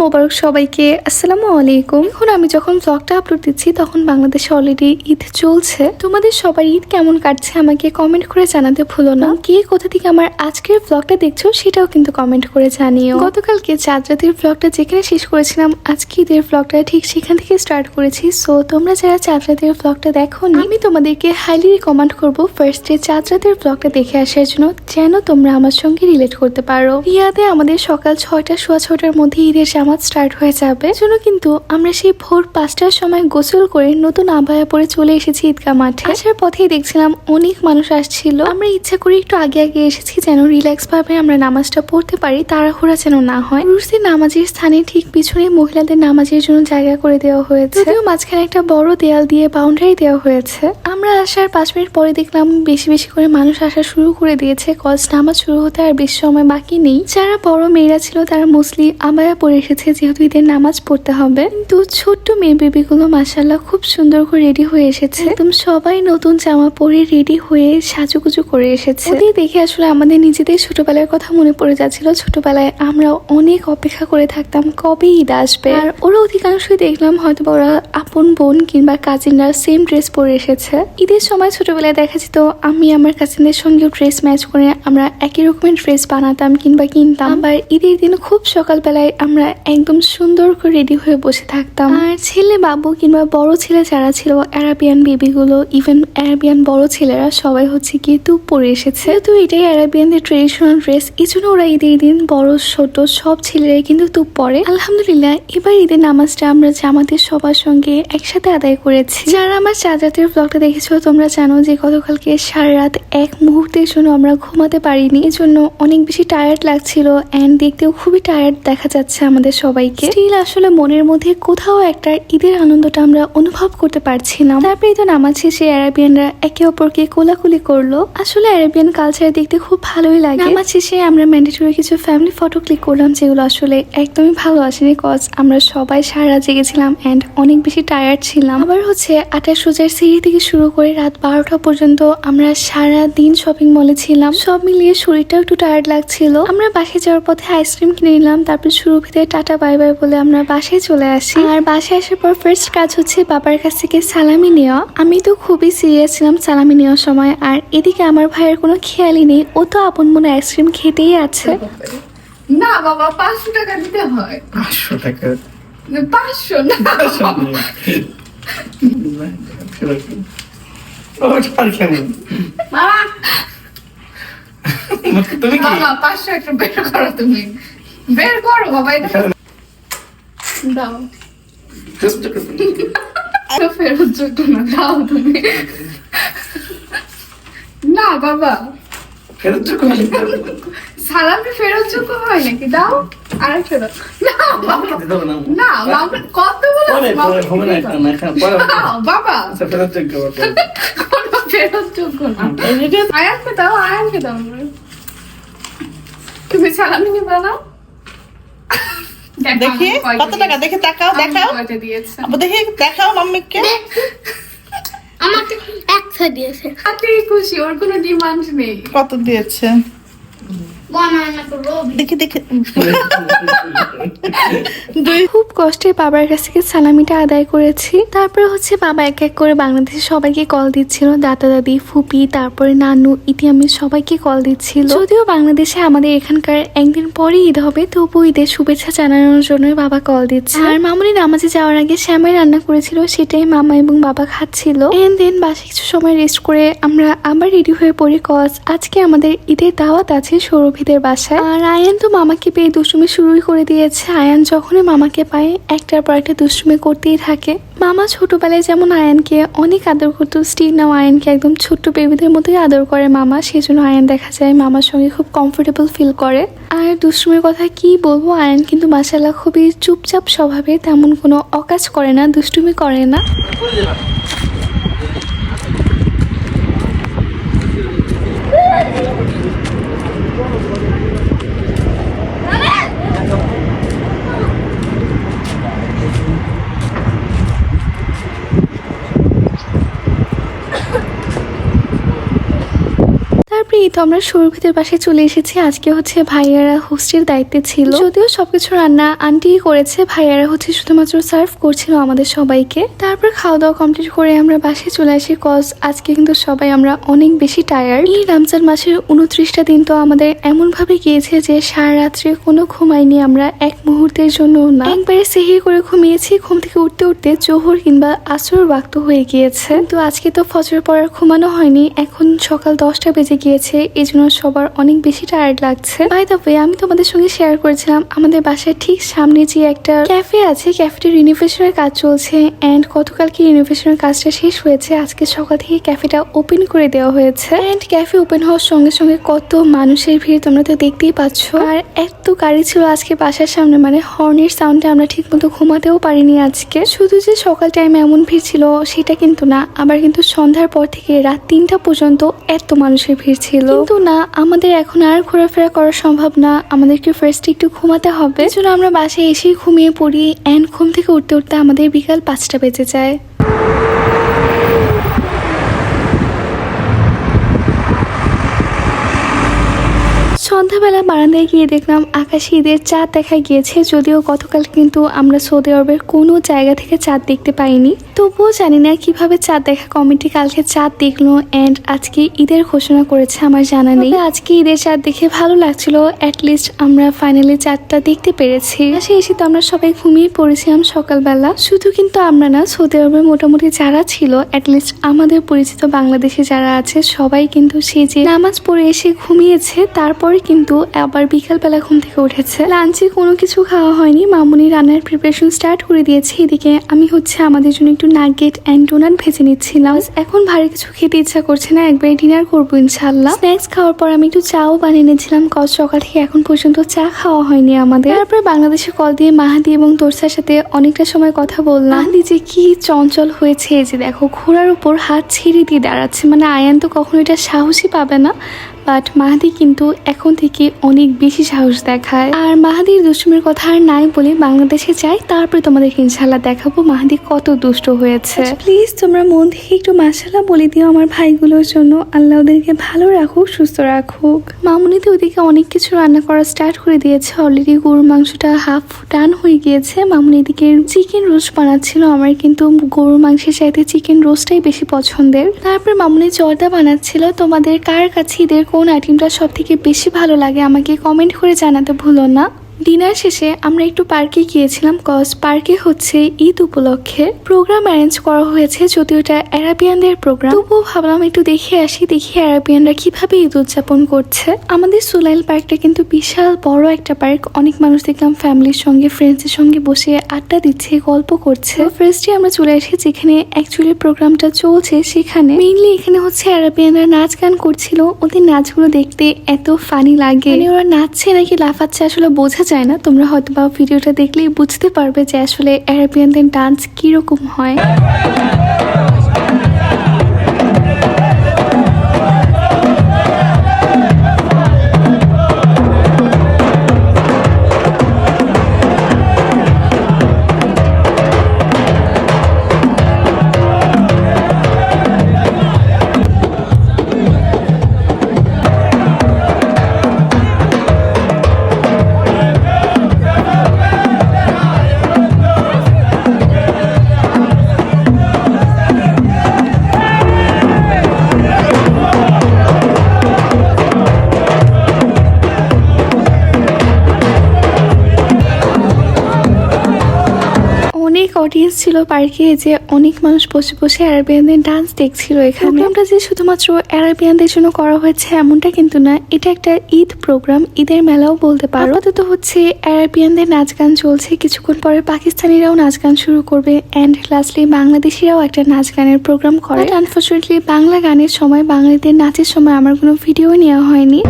মোবারক সবাইকে। আসসালামু আলাইকুম। এখন আমি যখন ব্লগটা আপলোড দিচ্ছি, তখন বাংলাদেশে অলরেডি ঈদ চলছে। তোমাদের সবার ঈদ কেমন কাটছে আমাকে কমেন্ট করে জানাতে ভুলো না। কে কোথা থেকে আমার আজকের ব্লগটা দেখছ, সেটাও কিন্তু কমেন্ট করে জানিও। গতকালকে চাঁদ রাতের ব্লগটা যেখানে শেষ করেছিলাম, আজকে ঈদের ব্লগটা ঠিক সেখান থেকে স্টার্ট করেছি। সো তোমরা যারা চাঁদ রাতের ব্লগটা দেখো আমি তোমাদেরকে হাইলি রিকমেন্ড করব ফার্স্টে চাঁদ রাতের ব্লগটা দেখে আসার জন্য, যেন তোমরা আমার সঙ্গে রিলেট করতে পারো। রিয়াদে আমাদের সকাল ছয়টা, সোয়া ছটার মধ্যে ঈদের জামাত স্টার্ট হয়ে যাবে। জন্য কিন্তু আমরা সেই ভোর পাঁচটার সময় গোসল করে নতুন আবায়া পরে চলে এসেছি ঈদগাহ মাঠে। আসার পথেই দেখছিলাম অনেক মানুষ আসছিল। আমরা ইচ্ছা করে একটু আগে আগে এসেছি যেন রিল্যাক্স ভাবে আমরা নামাজটা পড়তে পারি, তাড়াহুড়া যেন না হয়। পুরুষদের নামাজের স্থানে ঠিক পিছনে মহিলাদের নামাজের জন্য জায়গা করে দেওয়া হয়েছে। যদিও মাঝখানে একটা বড় দেয়াল দিয়ে বাউন্ডারি দেওয়া হয়েছে। আমরা আসার পাঁচ মিনিট পরে দেখলাম বেশি বেশি করে মানুষ আসা শুরু করে দিয়েছে। কজ নামাজ শুরু হতে আর বেশি সময় বাকি নেই। যারা বড় মেয়েরা ছিল তারা মোস্টলি আবায়া পরে এসেছে। যেহেতু ঈদের নামাজ পড়তে হবে। কিন্তু ছোট্ট মেয়ে বেবিগুলো মাসাল্লাহ খুব সুন্দর করে রেডি হয়ে এসেছে। একদম সবাই নতুন জামা পরে রেডি হয়ে সাজুগুজু করে এসেছে। ওদের দেখে আসলে আমাদের নিজেদের ছোটবেলার কথা মনে পড়ে যাচ্ছিল। ছোটবেলায় আমরা অনেক অপেক্ষা করে থাকতাম কবে ঈদ আসবে। আর ওরা অধিকাংশই দেখলাম হয়তো ওরা আপন বোন কিংবা কাজিনরা সেম ড্রেস পরে এসেছে। ঈদের সময় ছোটবেলায় দেখা যেত, আমি আমার কাজিনদের সঙ্গেও ড্রেস ম্যাচ করে আমরা একই রকমের ড্রেস বানাতাম কিংবা কিনতাম। আবার ঈদের দিন খুব সকালবেলায় আমরা একদম সুন্দর করে রেডি হয়ে বসে থাকতাম। আর ছেলে বাবু কিংবা বড় ছেলে যারা ছিল অ্যারাবিয়ান বেবিগুলো ইভেন অ্যারাবিয়ান বড় ছেলেরা সবাই হচ্ছে কি তুপ পরে এসেছে। তো এটাই অ্যারাবিয়ানদের ট্রেডিশনাল ড্রেস এই জন্য ওরা ঈদের দিন বড়, ছোট সব ছেলেরাই কিন্তু তুপ পরে। আলহামদুলিল্লাহ, এবার ঈদের নামাজটা আমরা জামাতের সবার সঙ্গে একসাথে আদায় করেছি। যারা আমার চাঁদাতের ব্লগটা দেখেছ, তোমরা জানো যে গতকালকে সারা রাত এক মুহূর্তের জন্য আমরা ঘুমাতে পারিনি। এজন্য অনেক বেশি টায়ার্ড লাগছিল অ্যান্ড দেখতেও খুবই টায়ার্ড দেখা যাচ্ছে আমাদের সবাইকে। স্টিল আসলে মনের মধ্যে কোথাও একটা ঈদের আনন্দটা আমরা অনুভব করতে পারছিলাম। তারপরে তো নামাজ শেষে অ্যারাবিয়ানরা একে অপরকে কোলাকুলি করল। আসলে অ্যারাবিয়ান কালচার দেখতে খুব ভালোই লাগে। নামাজ শেষে আমরা ম্যান্ডেটরি কিছু ফ্যামিলি ফটো ক্লিক করলাম, যেগুলো আসলে একদমই ভালো আসেনি কজ আমরা সবাই সারা জেগেছিলাম অ্যান্ড অনেক বেশি টায়ার্ড ছিলাম। আবার হচ্ছে আঠাশ রোজার সিঁড়ি থেকে শুরু করে রাত বারোটা পর্যন্ত আমরা সারা দিন শপিং মলে ছিলাম। সব মিলিয়ে শরীরটাও একটু টায়ার্ড লাগছিল। আমরা বাসায় যাওয়ার পথে আইসক্রিম কিনে নিলাম, তারপর শুরু ভিতরে টাটা বাই বাই বলে আমরা বাসায় চলে আসি। আর বাসায় আসার পর ফার্স্ট কাজ হচ্ছে বাবার কাছ থেকে সালামি নেওয়া। আমি তো খুবই সিরিয়াস ছিলাম সালামি নেওয়ার সময়। আর এদিকে আমার ভাইয়ের কোনো খেয়ালই নেই। ও তো আপন মনে আইসক্রিম খেতেই আছে। না বাবা পাঁচশো টাকা দিতে হয়। পাঁচশো টাকা? পাঁচশো না। তুমি কি? পাঁচশো একটা বের করো তুমি। বের করো বাবা এটা দাও। এটা ফেরত যোগ্য না দাও তুমি। না বাবা। ফেরত যোগ্য হলে সালামি ফেরত যোগ্য হয় নাকি? দাও ফেরত। না বাবা। বাবা কত বলে বাবা আচ্ছা ফেরত যোগ্য কোনো ফেরত যোগ্য না। আয়ানকে দাও আয়ানকে দাও। তুমি সালামি নিবা না দেখি কত টাকা? দেখে তাকাও দেখাও। দিয়েছে? আবার দেখি দেখাও মাম্মিকে। আমাকে একশো দিয়েছে। হাতে খুশি ওর কোনো ডিমান্ড নেই। কত দিয়েছে? দেখি দেখি। খুব কষ্টে বাবার কাছ থেকে সালামিটা আদায় করেছি। তারপরে হচ্ছে বাবা এক এক করে বাংলাদেশে সবাইকে কল দিচ্ছিল। দাদা দাদি ফুপি তারপরে নানু ইতি আমি সবাইকে কল দিচ্ছিল। যদিও বাংলাদেশে আমাদের এখানকার একদিন পরে ঈদ হবে তবু ঈদের শুভেচ্ছা জানানোর জন্য বাবা কল দিচ্ছে। আর মামুনি নামাজে যাওয়ার আগে শ্যামাই রান্না করেছিল সেটাই মামা এবং বাবা খাচ্ছিল। এন্ড দেন বাসে কিছু সময় রেস্ট করে আমরা আবার রেডি হয়ে পড়ি কজ আজকে আমাদের ঈদের দাওয়াত আছে সৌরভীদের বাসায়। আর আয়ান তো মামাকে পেয়ে দুষ্টুমি শুরুই করে দিয়েছে। আয়ান যখনই মামাকে পায়, একটার পর একটা দুষ্টুমি করতেই থাকে। মামা ছোটবেলায় যেমন আয়ানকে অনেক আদর করতো স্টিল নাও আয়ানকে একদম ছোট্ট বেবিদের মতোই আদর করে মামা। সেই জন্য আয়ান দেখা যায় মামার সঙ্গে খুব কমফোর্টেবল ফিল করে। আর দুষ্টুমির কথা কি বলব, আয়ান কিন্তু মাসাল্লাহ খুবই চুপচাপ স্বভাবে তেমন কোনো অকাজ করে না, দুষ্টুমি করে না তারপরে তো আমরা সৌরভীদের বাসায় চলে এসেছি। আজকে হচ্ছে ভাইয়ারা হোস্টের দায়িত্বে ছিল। যদিও সবকিছু রান্না আন্টিই করেছে, ভাইয়ারা হচ্ছে শুধুমাত্র সার্ভ করছিল আমাদের সবাইকে। তারপর খাওয়া দাওয়া কমপ্লিট করে আমরা বাসে চলে আসি কজ আজকে কিন্তু সবাই আমরা অনেক বেশি টায়ার্ড এই রমজান মাসের উনত্রিশটা দিন তো আমাদের এমন ভাবে গিয়েছে যে সারা রাত্রে কোনো ঘুমাইনি আমরা এক মুহূর্তের জন্য না। একবারে সেহির করে ঘুমিয়েছি, ঘুম থেকে উঠতে উঠতে জোহর কিংবা আসর বাক্ত হয়ে গিয়েছে। তো আজকে তো ফজর পড়ার ঘুমানো হয়নি, এখন সকাল দশটা বেজে গিয়েছে। এই জন্য সবার অনেক বেশি টায়ার্ড লাগছে। বাই দ্য ওয়ে আমি তোমাদের সঙ্গে শেয়ার করেছিলাম, আমাদের বাসার ঠিক সামনে যে একটা ক্যাফে আছে ক্যাফেটির রিনোভেশনের কাজ চলছে এন্ড গতকালকে রিনোভেশনের কাজটা শেষ হয়েছে। আজকে সকাল থেকে ক্যাফেটা ওপেন করে দেওয়া হয়েছে। অ্যান্ড ক্যাফে ওপেন হওয়ার সঙ্গে সঙ্গে কত মানুষের ভিড় তোমরা তো দেখতেই পাচ্ছ। আর এত গাড়ি ছিল আজকে বাসার সামনে মানে হর্নের সাউন্ডে আমরা ঠিক মতো ঘুমাতেও পারিনি আজকে। শুধু যে সকাল টাইমে এমন ভিড় ছিল, সেটা কিন্তু না। আবার কিন্তু সন্ধ্যার পর থেকে রাত তিনটা পর্যন্ত এত মানুষের ভিড় ছিল। কিন্তু না আমাদের এখন আর ঘোরাফেরা করা সম্ভব না। আমাদেরকে ফার্স্ট একটু ঘুমাতে হবে। এজন্য আমরা বাসায় এসেই ঘুমিয়ে পড়ি। অ্যান্ড ঘুম থেকে উঠতে উঠতে আমাদের বিকাল পাঁচটা বেজে যায়। সন্ধ্যাবেলা বারান্দায় গিয়ে দেখলাম আকাশে ঈদের চাঁদ দেখা গিয়েছে, যদিও গতকাল কিন্তু আমরা সৌদি আরবের কোনো জায়গা থেকে চাঁদ দেখতে পাইনি। তবুও জানি না কীভাবে চাঁদ দেখা কমিটি কালকে চাঁদ দেখল অ্যান্ড আজকে ঈদের ঘোষণা করেছে আমার জানা নেই। আজকে ঈদের চাঁদ দেখে ভালো লাগছিল অ্যাটলিস্ট আমরা ফাইনালি চাঁদটা দেখতে পেরেছি। সে এসে তো আমরা সবাই ঘুমিয়ে পড়েছিলাম সকালবেলা। শুধু কিন্তু আমরা না, সৌদি আরবের মোটামুটি যারা ছিল অ্যাটলিস্ট আমাদের পরিচিত বাংলাদেশে যারা আছে, সবাই কিন্তু সে যে নামাজ পড়ে এসে ঘুমিয়েছে, তারপরে কিন্তু আবার বিকালবেলা ঘুম থেকে উঠেছে। লাঞ্চে কোনো কিছু খাওয়া হয়নি। মামুনি রান্নার প্রিপারেশন স্টার্ট করে দিয়েছে। এদিকে আমি হচ্ছে আমাদের জন্য একটু নাগেট অ্যান্ড ডোনাট ভেজে নিচ্ছিলাম এখন ভারী কিছু খেতে ইচ্ছা করছে না। একবার ডিনার করব ইনশাল্লাহ স্ন্যাক্স খাওয়ার পর আমি একটু চাও বানিয়ে নিয়েছিলাম। কজ সকাল থেকে এখন পর্যন্ত চা খাওয়া হয়নি আমাদের। তারপর বাংলাদেশে কল দিয়ে মাহাদি এবং তোরসার সাথে অনেকটা সময় কথা বললাম। মাহাদি যে কি চঞ্চল হয়েছে যে দেখো, ঘোড়ার উপর হাত ছেড়ে দিয়ে দাঁড়াচ্ছে। মানে আয়ান তো কখনো এটা সাহসী পাবে না। বাট মাহাদি কিন্তু এখন থেকে অনেক বেশি সাহস দেখায়। আর মাহাদির দুষ্টুমির কথা আর নাই বলে বাংলাদেশে যাই তারপরে তোমাদেরকে ইনশাল্লাহ দেখাবো মাহাদি কত দুষ্ট হয়েছে। প্লিজ তোমরা মন থেকে একটু মাসাল্লাহ বলে দিও আমার ভাইগুলোর জন্য। আল্লাহ ওদেরকে ভালো রাখুক সুস্থ রাখুক। মামুনিতে ওদিকে অনেক কিছু রান্না করা স্টার্ট করে দিয়েছে। অলরেডি গরুর মাংসটা হাফ টান হয়ে গিয়েছে। মামুনি এদিকে চিকেন রোস্ট বানাচ্ছিল। আমার কিন্তু গরুর মাংসের চাইতে চিকেন রোস্টটাই বেশি পছন্দের। তারপর মামুনি জর্দা বানাচ্ছিল। তোমাদের কার কাছে ঈদের কোন আইটেমটা সব থেকে বেশি ভালো লাগে আমাকে কমেন্ট করে জানাতে ভুলো না। ডিনার শেষে আমরা একটু পার্কে গিয়েছিলাম, কজ পার্কে হচ্ছে ঈদ উপলক্ষে। প্রোগ্রাম অ্যারেঞ্জ করা হয়েছে, যদিও এটা অ্যারাবিয়ানদের প্রোগ্রাম। তবুও ভাবলাম একটু দেখে আসি, দেখি অ্যারাবিয়ানরা কীভাবে ঈদ উদযাপন করছে। আমাদের সুলাইল পার্কটা কিন্তু বিশাল বড় একটা পার্ক। অনেক মানুষ দেখলাম ফ্যামিলির সঙ্গে ফ্রেন্ডসের সঙ্গে বসে আড্ডা দিচ্ছে, গল্প করছে। ফার্স্টে আমরা চলে আসি, যেখানে অ্যাকচুয়ালি প্রোগ্রামটা চলছে সেখানে। মেইনলি এখানে হচ্ছে অ্যারাবিয়ানরা নাচ গান করছিল। ওদের নাচগুলো দেখতে এত ফানি লাগে। মানে ওরা নাচছে নাকি, লাফাচ্ছে আসলে বোঝা যায় না, তোমরা হয়তো বা ভিডিওটা দেখলেই বুঝতে পারবে যে আসলে অ্যারাবিয়ানদের ডান্স কীরকম হয়। অডিয়েন্স ছিল পার্কে যে অনেক মানুষ বসে বসে অ্যারাবিয়ানদের ডান্স দেখছিল এখানে। প্রোগ্রামটা যে শুধুমাত্র অ্যারাবিয়ানদের জন্য করা হয়েছে এমনটা কিন্তু না, এটা একটা ঈদ প্রোগ্রাম ঈদের মেলাও বলতে পারো। আপাতত হচ্ছে অ্যারাবিয়ানদের নাচ গান চলছে, কিছুক্ষণ পরে পাকিস্তানিরাও নাচ গান শুরু করবে। অ্যান্ড লাস্টলি বাংলাদেশিরাও একটা নাচ গানের প্রোগ্রাম করে। আনফর্চুনেটলি বাংলা গানের সময়, বাঙালিদের নাচের সময় আমার কোনো ভিডিও নেওয়া হয়নি।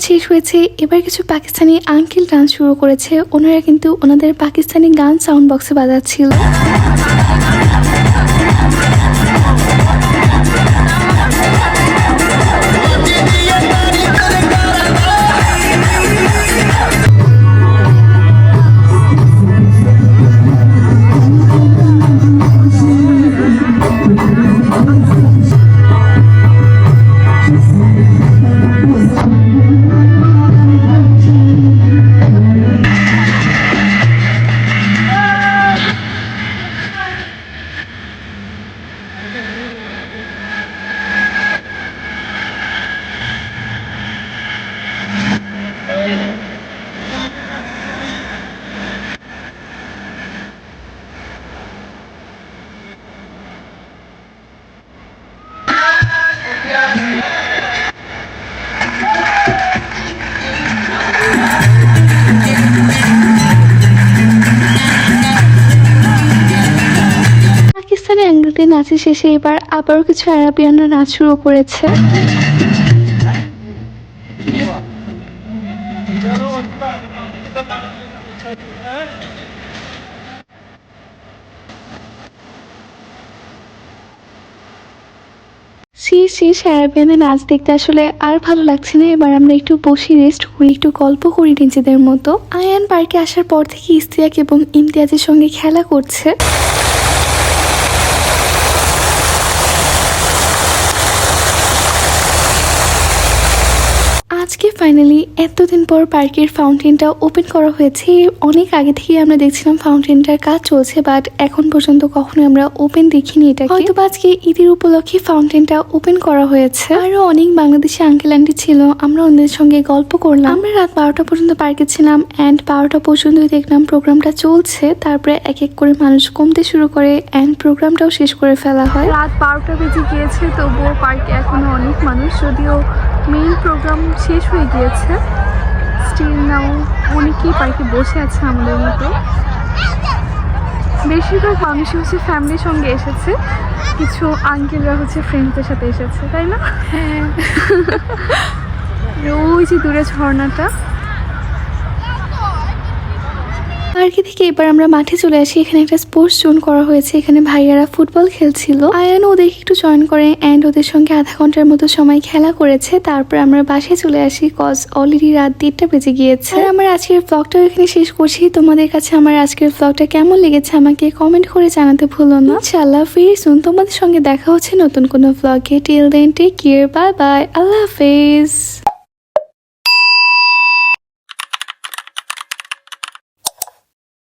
নাচ শেষ হয়েছে। এবার কিছু পাকিস্তানি আঙ্কেল ডান্স শুরু করেছে। ওনারা কিন্তু ওনাদের পাকিস্তানি গান সাউন্ড বক্সে বাজাচ্ছিল। নাচের শেষে এবার আবারও কিছু আরাবিয়ানরা নাচ শুরু করেছে। শেষ অ্যারাবিয়ানের নাচ দেখতে আসলে আর ভালো লাগছে না। এবার আমরা একটু বসে রেস্ট করি, একটু গল্প করি নিজেদের মতো। আয়ান পার্কে আসার পর থেকে ইস্তিয়াক এবং ইমতিয়াজের সঙ্গে খেলা করছে আজকে ফাইনালি এতদিন পর পার্কের ফাউন্টেনটা ওপেন করা হয়েছে। অনেক আগে থেকে আমরা দেখছিলাম ফাউন্টেনটার কাজ চলছে বাট এখন পর্যন্ত কখনো আমরা ওপেন দেখিনি এটা হয়তো আজকে ঈদের উপলক্ষে ফাউন্টেনটা ওপেন করা হয়েছে। আরও অনেক বাংলাদেশি আঙ্কেল আন্টি ছিল, আমরা ওদের সঙ্গে গল্প করলাম। আমরা রাত বারোটা পর্যন্ত পার্কে ছিলাম অ্যান্ড বারোটা পর্যন্তই দেখলাম প্রোগ্রামটা চলছে। তারপরে এক এক করে মানুষ কমতে শুরু করে অ্যান্ড প্রোগ্রামটাও শেষ করে ফেলা হয়। রাত বারোটা বেজে গিয়েছে, তবুও পার্কে এখনও অনেক মানুষ, যদিও মেইন প্রোগ্রাম শেষ হয়ে গিয়েছে স্টিল নাও অনেকেই পার্কে বসে আছে আমাদের মতো। বেশিরভাগ মানুষই হচ্ছে ফ্যামিলির সঙ্গে এসেছে। কিছু আঙ্কেলরা হচ্ছে ফ্রেন্ডসদের সাথে এসেছে তাই না? হ্যাঁ। ওই যে দূরে ঝর্ণাটা। পার্কে থেকে এবার আমরা মাঠে চলে আসি। এখানে একটা স্পোর্টস জোন করা হয়েছে। এখানে ভাইয়ারা ফুটবল খেলছিল। আয়ান ওদেরকে একটু জয়েন করে অ্যান্ড ওদের সঙ্গে আধা ঘণ্টার মতো সময় খেলা করেছে। তারপর আমরা বাসায় চলে আসি কজ অলরেডি রাত দেড়টা বেজে গিয়েছে। আর আমার আজকের ব্লগটাও এখানে শেষ করছি। তোমাদের কাছে আমার আজকের ব্লগটা কেমন লেগেছে আমাকে কমেন্ট করে জানাতে ভুলো না। ইনশাল্লাহ ফিরে শুন তোমাদের সঙ্গে দেখা হচ্ছে নতুন কোনো ব্লগে till then take care bye bye আল্লাহ হাফেজ।